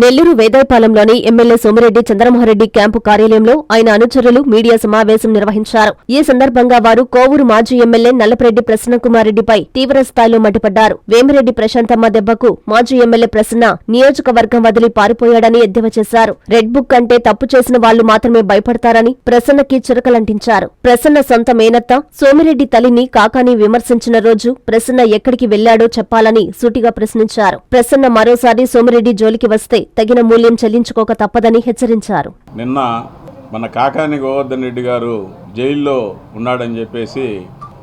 నెల్లూరు వేదాయపాలెంలోని MLA Somireddy Chandramohan Reddy camp కార్యాలయంలో ఆయన అనుచరులు మీడియా సమావేశం నిర్వహించారు. ఈ సందర్భంగా వారు కోవూరు మాజీ ఎమ్మెల్యే నల్లపరెడ్డి ప్రసన్నకుమారెడ్డిపై తీవ్ర స్థాయిలో మండిపడ్డారు. వేమిరెడ్డి ప్రశాంతమ్మ దెబ్బకు మాజీ ఎమ్మెల్యే ప్రసన్న నియోజకవర్గం వదిలి పారిపోయాడని ఎద్దేవా చేశారు. రెడ్ బుక్ అంటే తప్పు చేసిన వాళ్ళు మాత్రమే భయపడతారని ప్రసన్నకి చిరకలంటించారు. ప్రసన్న సొంత మేనత్త సోమిరెడ్డి తల్లిని కాకాని విమర్శించిన రోజు ప్రసన్న ఎక్కడికి వెళ్ళాడో చెప్పాలని సూటిగా ప్రశ్నించారు. ప్రసన్న మరోసారి సోమిరెడ్డి జోలికి వస్తే తగిన మూల్యం చెల్లించుకోక తప్పదని హెచ్చరించారు. నిన్న మన కాకాని గోవర్ధన్ రెడ్డి గారు జైల్లో ఉన్నాడని చెప్పేసి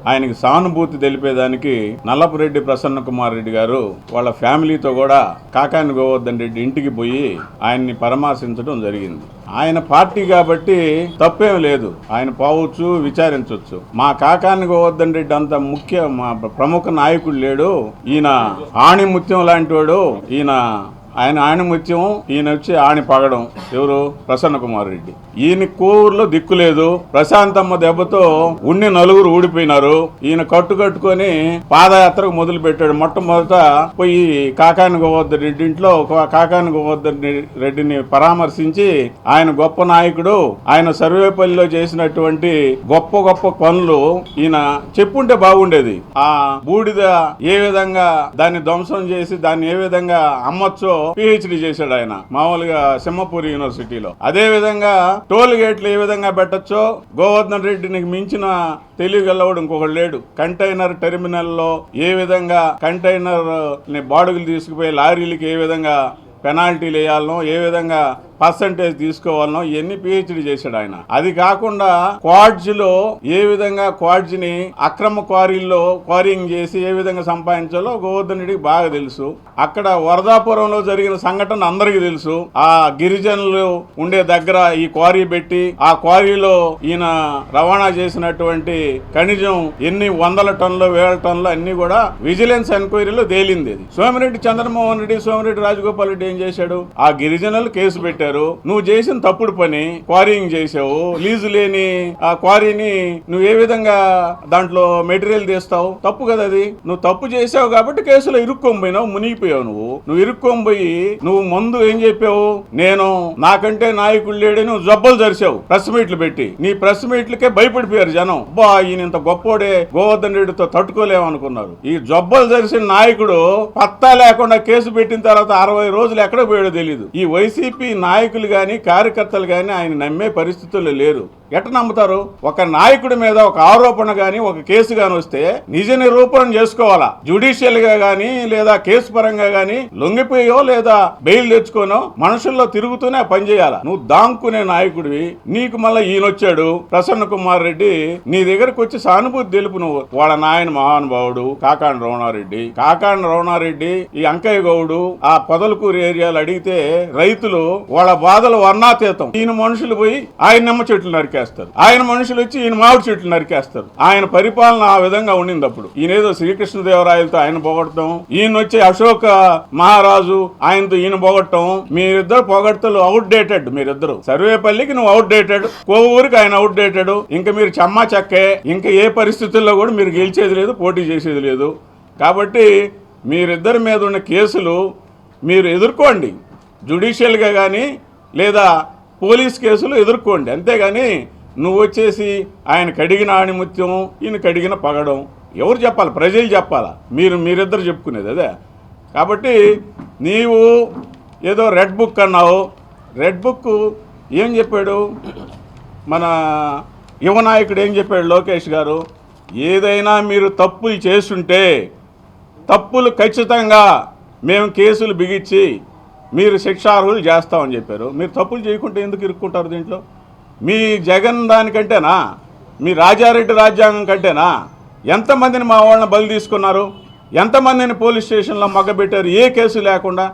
ఆయనకి సానుభూతి తెలిపేదానికి నల్లపురెడ్డి ప్రసన్న కుమార్ రెడ్డి గారు వాళ్ళ ఫ్యామిలీతో కూడా కాకాని గోవర్ధన్ రెడ్డి ఇంటికి పోయి ఆయన్ని పరామర్శించడం జరిగింది. ఆయన పార్టీ కాబట్టి తప్పేం లేదు. ఆయన పోవచ్చు విచారించవచ్చు మా కాకాని గోవర్ధన్ రెడ్డి అంత ముఖ్య మా ప్రముఖ నాయకుడు లేడు. ఈయన ఆణిముత్యం లాంటి వాడు. ఈయన ఆయన ఆయన ముత్యం ఈయన వచ్చి ఆయన పగడం. ఎవరు? ప్రసన్న కుమార్ రెడ్డి. ఈయన కూరులో దిక్కు లేదు. ప్రశాంతమ్మ దెబ్బతో ఉన్ని నలుగురు ఊడిపోయినారు. ఈయన కట్టు కట్టుకొని పాదయాత్రకు మొదలు పెట్టాడు. మొట్టమొదట పోయి కాకాని గోవర్ధన్ రెడ్డి ఇంట్లో ఒక కాకాని గోవర్ధన్ రెడ్డిని పరామర్శించి ఆయన గొప్ప నాయకుడు ఆయన సర్వేపల్లిలో చేసినటువంటి గొప్ప గొప్ప పనులు ఈయన చెప్పుంటే బాగుండేది. ఆ బూడిద ఏ విధంగా దాన్ని ధ్వంసం చేసి దాన్ని ఏ విధంగా అమ్మొచ్చో పిహెచ్డి చేశాడు ఆయన మామూలుగా సింహపూర్ యూనివర్సిటీలో. అదే విధంగా టోల్ గేట్లు ఏ విధంగా పెట్టచ్చో గోవర్ధన్ రెడ్డిని మించిన తెలియగలవాడు ఇంకొకడు లేడు. కంటైనర్ టెర్మినల్లో ఏ విధంగా కంటైనర్ని బాడుగులు తీసుకుపోయి లారీలకి ఏ విధంగా పెనాల్టీలు వేయాలనో ఏ విధంగా పర్సంటేజ్ తీసుకోవాలనో ఎన్ని పిహెచ్డి చేశాడు ఆయన? అది కాకుండా క్వాడ్జ్లో ఏ విధంగా క్వాడ్జ్ని అక్రమ క్వారీల్లో క్వారింగ్ చేసి ఏ విధంగా సంపాదించాలో గోవర్ధన్ రెడ్డికి బాగా తెలుసు. అక్కడ వరదాపురంలో జరిగిన సంఘటన అందరికీ తెలుసు. ఆ గిరిజనులు ఉండే దగ్గర ఈ క్వారీ పెట్టి ఆ క్వారీలో ఈయన రవాణా చేసినటువంటి ఖనిజం ఎన్ని వందల టన్నులు వేల టన్నులు అన్ని కూడా విజిలెన్స్ ఎంక్వైరీలో తేలింది సోమిరెడ్డి చంద్రమోహన్ రెడ్డి సోమిరెడ్డి రాజగోపాల్ రెడ్డి ఏం చేశాడు? ఆ గిరిజనులు కేసు పెట్టారు. నువ్వు చేసిన తప్పుడు పని క్వారీయింగ్ చేసావు. లీజు లేని ఆ క్వారీని నువ్వు ఏ విధంగా దాంట్లో మెటీరియల్ తీస్తావు? తప్పు కదా అది. నువ్వు తప్పు చేసావు కాబట్టి కేసులో ఇరుక్కొని పోయినావు మునిగిపోయావు నువ్వు. నువ్వు ఇరుక్కొని పోయి నువ్వు ముందు ఏం చెప్పావు? నేను నాకంటే నాయకుడు లేడని నువ్వు జబ్బలు జరిసావు. ప్రెస్ మీట్లు పెట్టి. నీ ప్రెస్ మీట్లకే భయపడిపోయారు జనం. బా ఈయన ఇంత గొప్పోడే గోవర్ధన్ రెడ్డితో తట్టుకోలేమనుకున్నారు ఈ జబ్బలు జరిసిన నాయకుడు పత్తా లేకుండా కేసు పెట్టిన తర్వాత అరవై రోజులు ఎక్కడ పోయాడో తెలియదు ఈ వైసీపీ నాయకులు గాని కార్యకర్తలు గాని ఆయన నమ్మే పరిస్థితుల్లో లేరు. ఎట్ట నమ్ముతారు? ఒక నాయకుడి మీద ఒక ఆరోపణ గాని ఒక కేసు గాని వస్తే నిజ నిరూపణ చేసుకోవాలా? జ్యుడిషియల్గా గాని లేదా కేసు పరంగా గాని లొంగిపోయో లేదా బెయిల్ తెచ్చుకోనో మనుషుల్లో తిరుగుతూనే పనిచేయాలా నువ్వు దాంకునే నాయకుడివి నీకు మళ్ళీ ఈయన వచ్చాడు ప్రసన్న కుమార్ రెడ్డి నీ దగ్గరకు వచ్చి సానుభూతి తెలుపు నువ్వు. వాళ్ళ నాయన మహానుభావుడు కాకాండ రమణారెడ్డి. కాకాండ రమణారెడ్డి ఈ అంకయ్య గౌడు ఆ పొదలకూరు ఏరియాలు అడిగితే రైతులు వాళ్ళ బాధలు వర్ణాతీతం. ఈయన మనుషులు పోయి ఆయన నిమ్మ చెట్లు నరికేస్తారు. ఆయన మనుషులు వచ్చి ఈయన మామిడి చెట్లు నరికేస్తారు. ఆయన పరిపాలన ఆ విధంగా ఉండింది అప్పుడు ఈయనేదో శ్రీకృష్ణదేవరాయలతో ఆయన పోగొట్టడం ఈయన వచ్చి అశోక మహారాజు ఆయనతో ఈయన పోగొట్టడం మీరిద్దరు పొగడతలు అవుట్ డేటెడ్ మీరిద్దరు. సర్వేపల్లికి నువ్వు అవుట్ డేటెడ్ కోవూరికి ఆయన అవుట్ డేటెడ్ ఇంకా మీరు చెమ్మా చక్కే ఇంకా ఏ పరిస్థితుల్లో కూడా మీరు గెలిచేది లేదు పోటీ చేసేది లేదు. కాబట్టి మీరిద్దరి మీద ఉన్న కేసులు మీరు ఎదుర్కోండి. జుడిషియల్గా కానీ లేదా పోలీస్ కేసులు ఎదుర్కోండి. అంతేగాని నువ్వు వచ్చేసి ఆయన కడిగిన ఆణిముత్యం ఈయన కడిగిన పగడం. ఎవరు చెప్పాలి? ప్రజలు చెప్పాలా? మీరు మీరిద్దరు చెప్పుకునేది అదే. కాబట్టి నీవు ఏదో రెడ్ బుక్ అన్నావు. రెడ్ బుక్ ఏం చెప్పాడు? మన యువ నాయకుడు ఏం చెప్పాడు? లోకేష్ గారు ఏదైనా మీరు తప్పులు చేస్తుంటే తప్పులు ఖచ్చితంగా మేము కేసులు బిగించి మీరు శిక్షార్హులు చేస్తామని చెప్పారు. మీరు తప్పులు చేయకుంటే ఎందుకు ఇరుక్కుంటారు దీంట్లో? మీ జగన్ దానికంటేనా? మీ రాజారెడ్డి రాజ్యాంగం కంటేనా? ఎంతమందిని మా వాళ్ళని బలి తీసుకున్నారు? ఎంతమందిని పోలీస్ స్టేషన్లో మగ్గబెట్టారు? ఏ కేసు లేకుండా?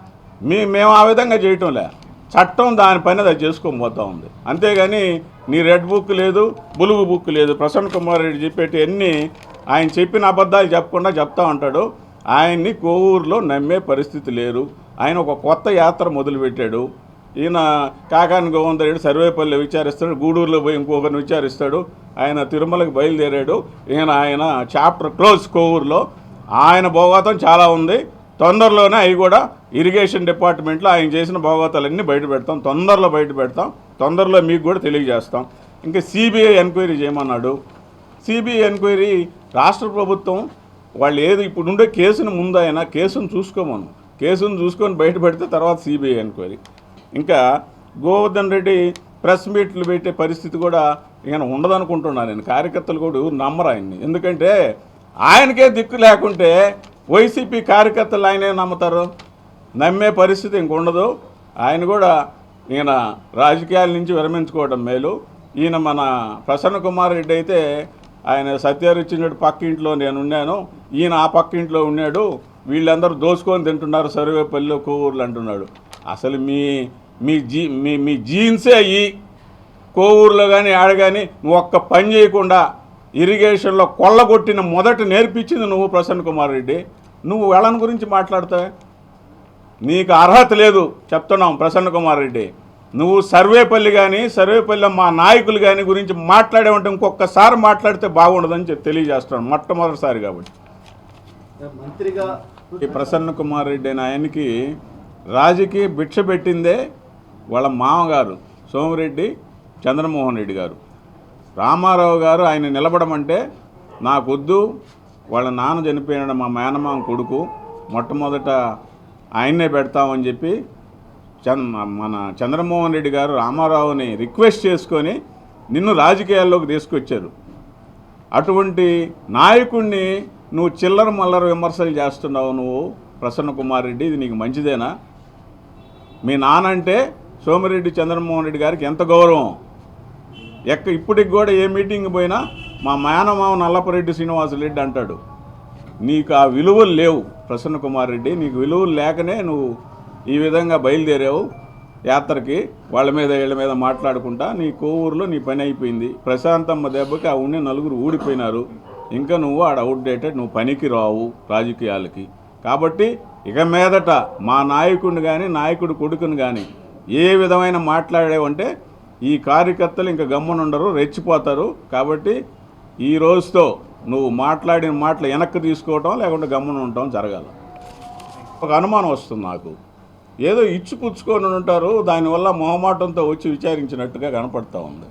మీ మేము ఆ విధంగా చేయటం లే చట్టం దాని పని అది చేసుకొని పోతా ఉంది. అంతేగాని నీ రెడ్ బుక్ లేదు బులుగు బుక్ లేదు. ప్రసన్న కుమార్ రెడ్డి చెప్పేటి అన్నీ ఆయన చెప్పిన అబద్ధాలు చెప్పకుండా చెప్తా ఉంటాడు. ఆయన్ని కోవూరులో నమ్మే పరిస్థితి లేరు ఆయన ఒక కొత్త యాత్ర మొదలుపెట్టాడు. ఈయన కాకాని గోవంత్ సర్వేపల్లి విచారిస్తాడు గూడూరులో పోయి ఇంకొకరిని విచారిస్తాడు. ఆయన తిరుమలకి బయలుదేరాడు. ఈయన ఆయన చాప్టర్ క్లోజ్ కోవూరులో. ఆయన భోగాతం చాలా ఉంది. తొందరలోనే అవి కూడా ఇరిగేషన్ డిపార్ట్మెంట్లో ఆయన చేసిన భోగాతాలన్నీ బయట పెడతాం. తొందరలో బయట పెడతాం. తొందరలో మీకు కూడా తెలియజేస్తాం. ఇంకా సిబిఐ ఎంక్వైరీ చేయమన్నాడు. సిబిఐ ఎంక్వైరీ రాష్ట్ర ప్రభుత్వం వాళ్ళు ఏది ఇప్పుడు ఉండే కేసును ముందు అయినా కేసును చూసుకోమను. కేసును చూసుకొని బయటపడితే తర్వాత సిబిఐ ఎంక్వైరీ ఇంకా గోవర్ధన్ రెడ్డి ప్రెస్ మీట్లు పెట్టే పరిస్థితి కూడా ఈయన ఉండదనుకుంటున్నాను నేను. కార్యకర్తలు కూడా నమ్మరు ఆయన్ని. ఎందుకంటే ఆయనకే దిక్కు లేకుంటే వైసీపీ కార్యకర్తలు ఆయనే నమ్ముతారు. నమ్మే పరిస్థితి ఇంక ఉండదు ఆయన కూడా ఈయన రాజకీయాల నుంచి విరమించుకోవడం మేలు. ఈయన మన ప్రసన్న కుమార్ రెడ్డి అయితే ఆయన సత్యారు ఇచ్చినట్టు ఇంట్లో నేను ఉన్నాను. ఈయన ఆ పక్కింట్లో ఉన్నాడు. వీళ్ళందరూ దోసుకొని తింటున్నారు సర్వేపల్లి కోవూర్లు అంటున్నాడు. అసలు మీ మీ జీ మీ మీ జీన్సే అయ్యి కోవూరులో కానీ ఆడ కానీ నువ్వు ఒక్క పని చేయకుండా ఇరిగేషన్లో కొల్లగొట్టిన మొదట నేర్పించింది నువ్వు ప్రసన్న కుమార్ రెడ్డి. నువ్వు వెళ్ళని గురించి మాట్లాడతావే? నీకు అర్హత లేదు చెప్తున్నాం ప్రసన్న కుమార్ రెడ్డి. నువ్వు సర్వేపల్లి కానీ సర్వేపల్లి మా నాయకులు కానీ గురించి మాట్లాడేవంటే ఇంకొకసారి మాట్లాడితే బాగుండదని చెప్పి తెలియజేస్తున్నాను మొట్టమొదటిసారి కాబట్టి. మంత్రిగా ఈ ప్రసన్న కుమార్ రెడ్డి అనే ఆయనకి రాజుకి భిక్ష పెట్టిందే వాళ్ళ మామగారు సోమిరెడ్డి చంద్రమోహన్ రెడ్డి గారు. రామారావు గారు ఆయన నిలబడమంటే నాకొద్దు వాళ్ళ నాన్న చనిపోయిన మా మేనమామ కొడుకు మొట్టమొదట ఆయన్నే పెడతామని చెప్పి చంద్ మన చంద్రమోహన్ రెడ్డి గారు రామారావుని రిక్వెస్ట్ చేసుకొని నిన్ను రాజకీయాల్లోకి తీసుకొచ్చారు. అటువంటి నాయకుడిని నువ్వు చిల్లర మల్లర విమర్శలు చేస్తున్నావు నువ్వు ప్రసన్న కుమార్ రెడ్డి ఇది నీకు మంచిదేనా? మీ నానంటే సోమిరెడ్డి చంద్రమోహన్ రెడ్డి గారికి ఎంత గౌరవం? ఎక్క ఇప్పటికి కూడా ఏ మీటింగ్ పోయినా మా మేనమామ నల్లపరెడ్డి శ్రీనివాసరెడ్డి అంటాడు. నీకు ఆ విలువలు లేవు ప్రసన్న కుమార్ రెడ్డి నీకు విలువలు లేకనే నువ్వు ఈ విధంగా బయలుదేరావు యాత్రకి వాళ్ళ మీద వీళ్ళ మీద మాట్లాడుకుంటా నీ కోవూరులో నీ పని అయిపోయింది. ప్రశాంతమ్మ దెబ్బకి ఆ ఉండే నలుగురు ఊడిపోయినారు. ఇంకా నువ్వు ఆడ అవుట్డేటెడ్ నువ్వు పనికి రావు రాజకీయాలకి. కాబట్టి ఇక మీదట మా నాయకుడిని కానీ నాయకుడి కొడుకుని కానీ ఏ విధమైన మాట్లాడేవంటే ఈ కార్యకర్తలు ఇంకా గమ్మునుండరు రెచ్చిపోతారు. కాబట్టి ఈ రోజుతో నువ్వు మాట్లాడిన మాటలు వెనక్కి తీసుకోవటం లేకుంటే గమ్మున ఉండటం జరగాలి. ఒక అనుమానం వస్తుంది నాకు. ఏదో ఇచ్చి పుచ్చుకొని ఉంటారు దానివల్ల మొహమాటంతో వచ్చి విచారించినట్టుగా కనపడతా ఉంది.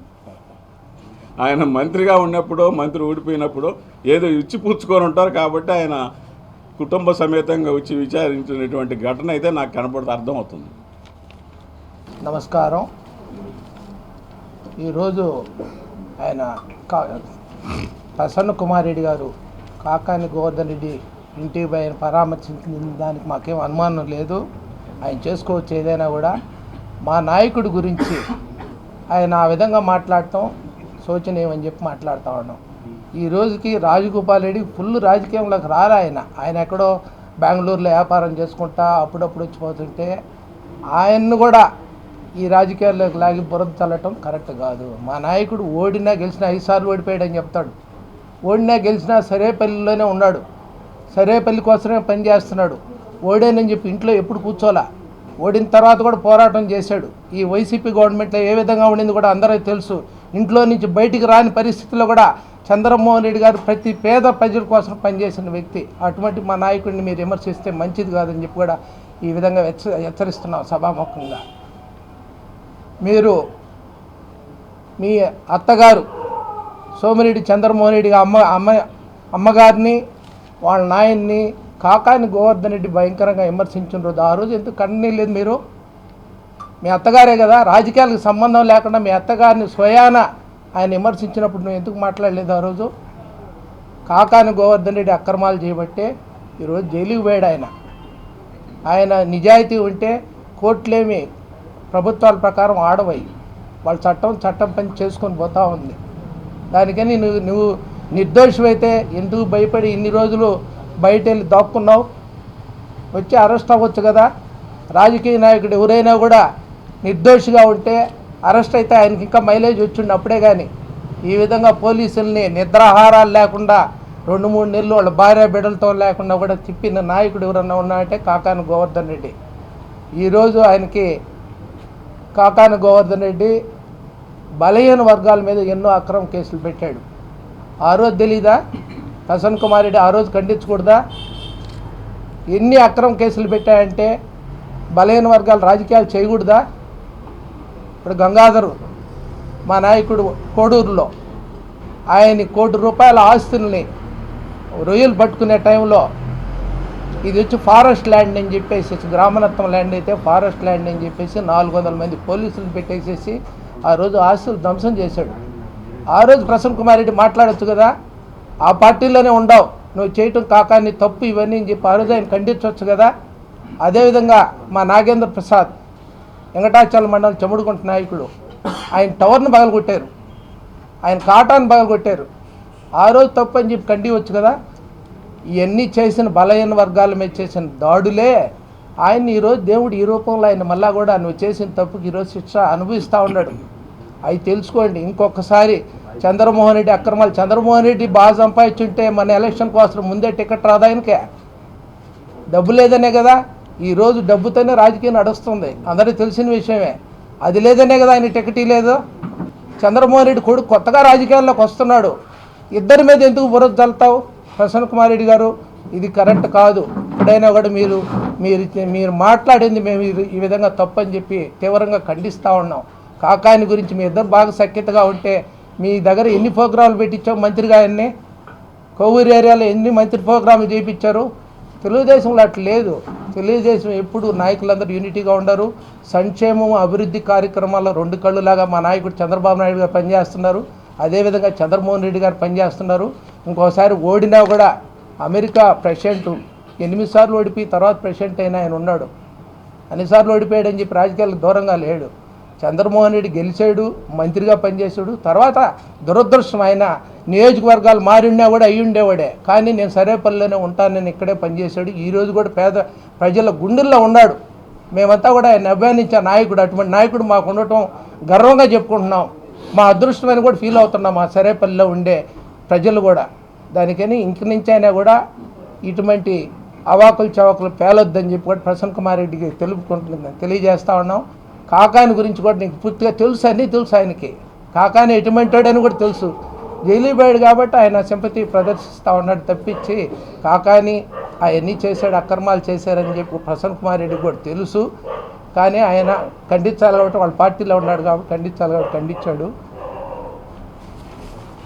ఆయన మంత్రిగా ఉన్నప్పుడు మంత్రి ఊడిపోయినప్పుడు ఏదో ఇచ్చి పుచ్చుకొని ఉంటారు కాబట్టి ఆయన కుటుంబ సమేతంగా వచ్చి విచారించినటువంటి ఘటన అయితే నాకు కనపడితే అర్థమవుతుంది. నమస్కారం. ఈరోజు ఆయన కా ప్రసన్న కుమార్ రెడ్డి గారు కాకాని గోవర్ధన్ రెడ్డి ఇంటికి ఆయన పరామర్శించిన దానికి మాకేం అనుమానం లేదు. ఆయన చేసుకోవచ్చు ఏదైనా కూడా. మా నాయకుడి గురించి ఆయన ఆ విధంగా మాట్లాడటం శోచనీయమని చెప్పి మాట్లాడుతూ ఉన్నాం. ఈ రోజుకి రాజగోపాల్ రెడ్డి ఫుల్ రాజకీయంలోకి రారా ఆయన. ఆయన ఎక్కడో బెంగళూరులో వ్యాపారం చేసుకుంటా అప్పుడప్పుడు వచ్చిపోతుంటే ఆయన్ను కూడా ఈ రాజకీయాల్లోకి లాగి బురద చల్లటం కరెక్ట్ కాదు. మా నాయకుడు ఓడినా గెలిచినా ఐదు సార్లు ఓడిపోయాడని చెప్తాడు. ఓడినా గెలిచినా సరేపల్లిలోనే ఉన్నాడు. సరేపల్లి కోసమే పనిచేస్తున్నాడు ఓడేనని చెప్పి ఇంట్లో ఎప్పుడు కూర్చోలా? ఓడిన తర్వాత కూడా పోరాటం చేశాడు. ఈ వైసీపీ గవర్నమెంట్లో ఏ విధంగా ఉండింది కూడా అందరికీ తెలుసు. ఇంట్లో నుంచి బయటికి రాని పరిస్థితుల్లో కూడా చంద్రమోహన్ రెడ్డి గారు ప్రతి పేద ప్రజల కోసం పనిచేసిన వ్యక్తి. అటువంటి మా నాయకుడిని మీరు విమర్శిస్తే మంచిది కాదని చెప్పి కూడా ఈ విధంగా హెచ్చ హెచ్చరిస్తున్నాం సభాముఖంగా. మీరు మీ అత్తగారు సోమిరెడ్డి చంద్రమోహన్ రెడ్డి అమ్మ అమ్మ అమ్మగారిని వాళ్ళ నాయన్ని కాకాని గోవర్ధన్ రెడ్డి భయంకరంగా విమర్శించిన రోజు ఆ రోజు ఎందుకు కన్నీ లేదు మీరు? మీ అత్తగారే కదా రాజకీయాలకు సంబంధం లేకుండా మీ అత్తగారిని స్వయాన ఆయన విమర్శించినప్పుడు నువ్వు ఎందుకు మాట్లాడలేదు ఆ రోజు? కాకాని గోవర్ధన్ రెడ్డి అక్రమాలు చేయబట్టే ఈరోజు జైలుకి పోయాడు ఆయన. ఆయన నిజాయితీ ఉంటే కోర్టులేమి ప్రభుత్వాల ప్రకారం ఆడవై వాళ్ళ చట్టం చట్టం పని చేసుకొని పోతా ఉంది. దానికని నువ్వు నువ్వు నిర్దోషమైతే ఎందుకు భయపడి ఇన్ని రోజులు బయట వెళ్ళి దాక్కున్నావు? వచ్చి అరెస్ట్ అవ్వచ్చు కదా. రాజకీయ నాయకుడు ఎవరైనా కూడా నిర్దోషిగా ఉంటే అరెస్ట్ అయితే ఆయనకి ఇంకా మైలేజ్ వచ్చిండప్పుడే కానీ ఈ విధంగా పోలీసుల్ని నిద్రాహారాలు లేకుండా రెండు మూడు నెలలు వాళ్ళ భార్య బిడ్డలతో లేకుండా కూడా తిప్పిన నాయకుడు ఎవరన్నా ఉన్నారంటే కాకాని గోవర్ధన్ రెడ్డి. ఈరోజు ఆయనకి కాకాని గోవర్ధన్ రెడ్డి బలహీన వర్గాల మీద ఎన్నో అక్రమ కేసులు పెట్టాడు. ఆ రోజు తెలీదా? ప్రసన్న కుమార్ రెడ్డి ఆ రోజు ఖండించకూడదా? ఎన్ని అక్రమ కేసులు పెట్టాయంటే బలహీన వర్గాలు రాజకీయాలు చేయకూడదా? ఇప్పుడు గంగాధరు మా నాయకుడు కోడూరులో ఆయన కోటి రూపాయల ఆస్తుల్ని రొయ్యలు పట్టుకునే టైంలో ఇది వచ్చి ఫారెస్ట్ ల్యాండ్ అని చెప్పేసి గ్రామనత్వం ల్యాండ్ అయితే ఫారెస్ట్ ల్యాండ్ అని చెప్పేసి నాలుగు వందల మంది పోలీసులు పెట్టేసేసి ఆ రోజు ఆస్తులు ధ్వంసం చేశాడు. ఆ రోజు ప్రసన్న కుమార్ రెడ్డి మాట్లాడొచ్చు కదా ఆ పార్టీలోనే ఉండవు నువ్వు చేయటం కాకాన్ని తప్పు ఇవన్నీ అని చెప్పి ఆ రోజు ఆయన ఖండించవచ్చు కదా. అదేవిధంగా మా నాగేంద్ర ప్రసాద్ వెంకటాచల మండలం చెముడుకుంట నాయకుడు. ఆయన టవర్ను పగలగొట్టారు. ఆయన కాటాన్ని పగలగొట్టారు. ఆ రోజు తప్పు అని చెప్పి వచ్చు కదా? ఇవన్నీ చేసిన బలహీన వర్గాల మీద చేసిన దాడులే. ఆయన ఈరోజు దేవుడు ఈ రూపంలో ఆయన మళ్ళా కూడా నువ్వు చేసిన తప్పుకి ఈరోజు శిక్ష అనుభవిస్తూ ఉన్నాడు. అవి తెలుసుకోండి ఇంకొకసారి చంద్రమోహన్ రెడ్డి అక్రమాలు. చంద్రమోహన్ రెడ్డి బాగా సంపాదించుంటే మన ఎలక్షన్ కోసం ముందే టికెట్ రాదాయనకే డబ్బు లేదనే కదా? ఈరోజు డబ్బుతోనే రాజకీయం నడుస్తుంది. అందరికీ తెలిసిన విషయమే. అది లేదనే కదా ఆయన టికెట్ లేదు చంద్రమోహన్ రెడ్డి కొడుకు కొత్తగా రాజకీయాల్లోకి వస్తున్నాడు. ఇద్దరి మీద ఎందుకు బురద చల్లుతావు ప్రసన్న కుమార్ రెడ్డి గారు ఇది కరెక్ట్ కాదు. ఎప్పుడైనా కూడా మీరు మీరు మీరు మాట్లాడింది మేము ఈ- విధంగా తప్పని చెప్పి తీవ్రంగా ఖండిస్తూ ఉన్నాం. కాకాయని గురించి మీ ఇద్దరు బాగా సఖ్యతగా ఉంటే మీ దగ్గర ఎన్ని ప్రోగ్రాంలు పెట్టించావు మంత్రిగా ఆయన్ని? కొవ్వూరు ఏరియాలో ఎన్ని మంత్రి ప్రోగ్రాములు చేయించారు తెలుగుదేశంలో అట్లా లేదు. తెలుగుదేశం ఎప్పుడు నాయకులందరూ యూనిటీగా ఉండరు. సంక్షేమం అభివృద్ధి కార్యక్రమాల్లో రెండు కళ్ళులాగా మా నాయకుడు చంద్రబాబు నాయుడు గారు పనిచేస్తున్నారు. అదేవిధంగా చంద్రమోహన్ రెడ్డి గారు పనిచేస్తున్నారు. ఇంకోసారి ఓడినా కూడా అమెరికా ప్రెసిడెంట్ ఎనిమిది సార్లు ఓడిపోయి తర్వాత ప్రెసిడెంట్ అయినా ఆయన ఉన్నాడు. అన్నిసార్లు ఓడిపోయాడని చెప్పి రాజకీయాలకు దూరంగా లేడు. చంద్రమోహన్ రెడ్డి గెలిచాడు మంత్రిగా పనిచేశాడు. తర్వాత దురదృష్టం ఆయన నియోజకవర్గాలు మారినా కూడా అయ్యి ఉండేవాడే కానీ నేను సరేపల్లిలోనే ఉంటాను నేను ఇక్కడే పనిచేశాడు. ఈరోజు కూడా పేద ప్రజల గుండెల్లో ఉన్నాడు. మేమంతా కూడా ఆయన అభిమానించే నాయకుడు. అటువంటి నాయకుడు మాకు ఉండటం గర్వంగా చెప్పుకుంటున్నాం. మా అదృష్టమని కూడా ఫీల్ అవుతున్నాం. మా సరేపల్లిలో ఉండే ప్రజలు కూడా. దానికని ఇంక నుంచి అయినా కూడా ఇటువంటి అవాకులు చవాకులు పేలొద్దని చెప్పి కూడా ప్రసన్న కుమార్ రెడ్డికి తెలుపుకుంటుంది తెలియజేస్తా ఉన్నాం. కాకాని గురించి కూడా నీకు పూర్తిగా తెలుసు అన్ని తెలుసు ఆయనకి. కాకాని ఎటువంటి కూడా తెలుసు. జైలుపోయాడు కాబట్టి ఆయన సింపతి ప్రదర్శిస్తూ ఉన్నాడు తప్పించి కాకాని అవన్నీ చేశాడు అక్రమాలు చేశారని చెప్పి ప్రసన్న కుమార్ రెడ్డికి కూడా తెలుసు. కానీ ఆయన ఖండించాలి కాబట్టి వాళ్ళ పార్టీలో ఉన్నాడు కాబట్టి ఖండించాలి కాబట్టి ఖండించాడు.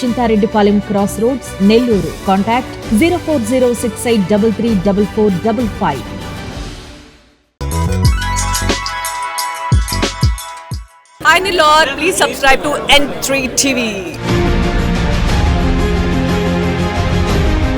Chintareddypalem cross roads Nellore. Contact zero four zero six eight double three double four double five Hi Nilor, please subscribe to N3 TV.